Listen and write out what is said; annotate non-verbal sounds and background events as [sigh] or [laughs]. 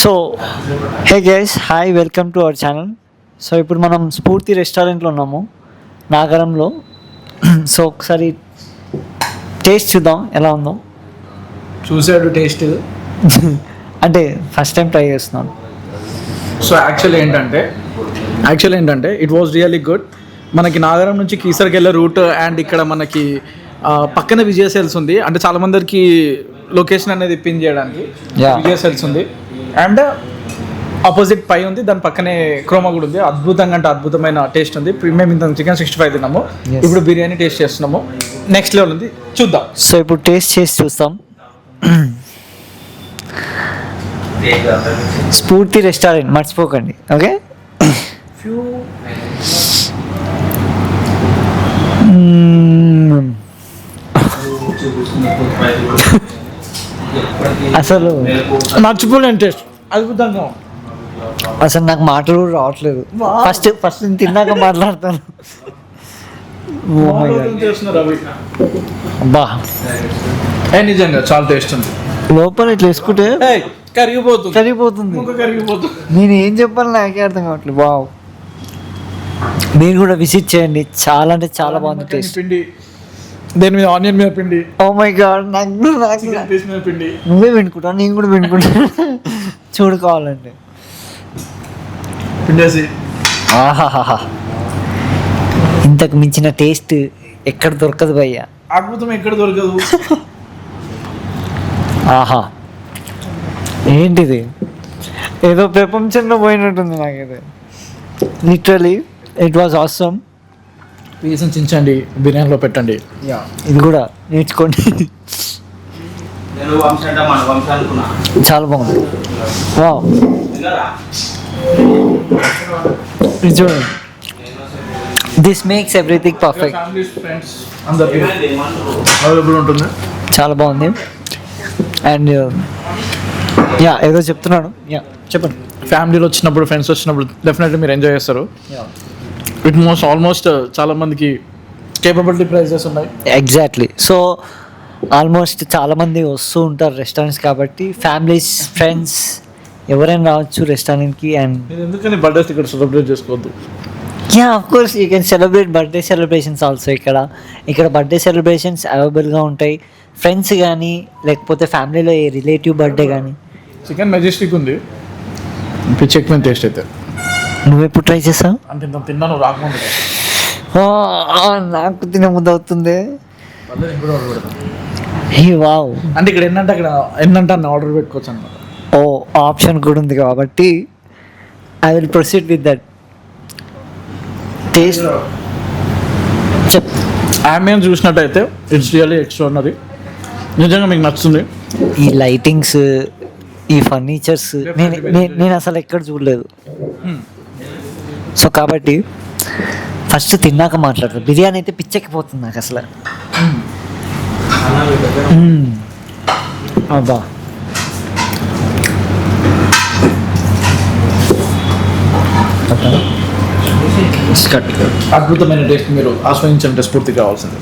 So hey guys hi welcome to our channel so ఇప్పుడు మనం స్ఫూర్తి రెస్టారెంట్లో ఉన్నాము నాగరంలో. [clears throat] సో ఒకసారి టేస్ట్ చూద్దాం ఎలా ఉందో. చూసాడు టేస్ట్ [laughs] అంటే ఫస్ట్ టైం ట్రై చేస్తున్నాను. సో యాక్చువల్ ఏంటంటే యాక్చువల్ ఏంటంటే ఇట్ వాజ్ రియల్లీ గుడ్ మనకి నాగరం నుంచి కీసర్కి వెళ్ళే రూట్ అండ్ ఇక్కడ మనకి పక్కన విజయ సెల్స్ ఉంది. అంటే చాలా మందికి లొకేషన్ అనేది పిన్ చేయడానికి. సెల్స్ ఉంది. అండ్ ఆపోజిట్ పై ఉంది. దాని పక్కనే క్రోమా కూడా ఉంది. అద్భుతంగా అంటే అద్భుతమైన టేస్ట్ ఉంది. మేము ఇంత చికెన్ సిక్స్టీ ఫైవ్ తిన్నాము. ఇప్పుడు బిర్యానీ టేస్ట్ చేస్తున్నాము. నెక్స్ట్ లెవెల్ ఉంది. చూద్దాం. సో ఇప్పుడు టేస్ట్ చేసి చూస్తాం. స్ఫూర్తి రెస్టారెంట్ మర్చిపోకండి. Okay hmm. అసలు మర్చిపోలేని టేస్ట్. అద్భుతంగా. అసలు నాకు మాటలు కూడా రావట్లేదు. ఫస్ట్ ఫస్ట్ నేను తిన్నాక మాట్లాడతాను. Oh ఏ నిజంగా చాలా టేస్ట్ ఉంది. లోపల ఇట్లా వేసుకుంటే కరిగిపోతుంది. కరిగిపోతుంది. నేను ఏం చెప్పాలి నాకే అర్థం కావట్లేదు. వావ్ మీరు కూడా విజిట్ చేయండి. చాలా అంటే చాలా బాగుంది టేస్ట్ పిండి. దేని మీద? ఆనియన్ మీద పిండి. ఓ మై గాడ్ నాకు నాకు పీస్ మీద పిండి. నువ్వే వినుకుంటావు నేను కూడా వినుకుంటా చూడుకోవాలండి పిండేసి ఆహాహా ఇంతకు మించిన టేస్ట్ ఎక్కడ దొరకదు భయ్యా. అద్భుతం ఎక్కడ దొరకదు? ఆహా. ఏంటిది? ఏదో ప్రపంచంలో పోయినట్టుంది నాకైతే. లిటరలీ ఇట్ వాజ్ ఆసమ్ పీసం చించండి బిర్యానీలో పెట్టండి. ఇది కూడా నేర్చుకోండి. నేను వంశం అంటే మన వంశం అనుకున్నా చాలా బాగుంది? ఇది చూడండి. This makes everything perfect? Available ఉంటుంది. చాలా బాగుంది. అండ్ యా ఏదో చెప్తున్నాను. యా చెప్పండి. ఫ్యామిలీలో వచ్చినప్పుడు ఫ్రెండ్స్ వచ్చినప్పుడు డెఫినెట్లీ మీరు ఎంజాయ్ చేస్తారు. ఇట్ మోస్ట్ ఆల్మోస్ట్ చాలా మందికి కేపబిలిటీ ప్రైజెస్ ఉన్నాయి. ఎగ్జాక్ట్లీ సో ఆల్మోస్ట్ చాలామంది వస్తూ ఉంటారు రెస్టారెంట్స్ కాబట్టి ఫ్యామిలీస్ ఫ్రెండ్స్ ఎవరైనా రావచ్చు రెస్టారెంట్కి అండ్ ఎందుకని బర్త్డేస్ ఇక్కడ సెలబ్రేట్ చేసుకోవద్దు? Yeah of course you can celebrate birthday celebrations also ఇక్కడ. ఇక్కడ బర్త్డే సెలబ్రేషన్స్ అవైలబుల్గా ఉంటాయి. ఫ్రెండ్స్ కానీ లేకపోతే ఫ్యామిలీలో ఏ రిలేటివ్ బర్త్డే కానీ చికెన్ మెజెస్టిక్ ఉంది. ఎక్కువ టేస్ట్ అయితే. నువ్వు ఎప్పుడు ట్రై చేసావు? అంటే ఇంత తిన్నాను రాకముందు. నాకు అవుతుంది. order పెడతాను. హీ వావ్. అంటే ఇక్కడ ఏంటంటే అక్కడ ఏంటంటే అన్న ఆర్డర్ పెట్టుకోవచ్చు అనమాట ఓ ఆప్షన్ కూడా ఉంది కాబట్టి I will proceed with that taste చెప్ ఆమెన్ చూసినట్టయితే ఇట్స్ రియల్లీ ఎక్స్ట్రాడినరీ నిజంగా మీకు నచ్చుతుంది. ఈ లైటింగ్స్ ఈ ఫర్నిచర్స్ నేను నేను- నేను అసలు ఎక్కడ చూడలేదు. సో కాబట్టి ఫస్ట్ తిన్నాక మాట్లాడతారు బిర్యానీ అయితే పిచ్చెక్కిపోతుంది నాకు అసలు. అబ్బా. అద్భుతమైన టేస్ట్ మీరు ఆస్వాదించాలంటే స్ఫూర్తి కావాల్సింది.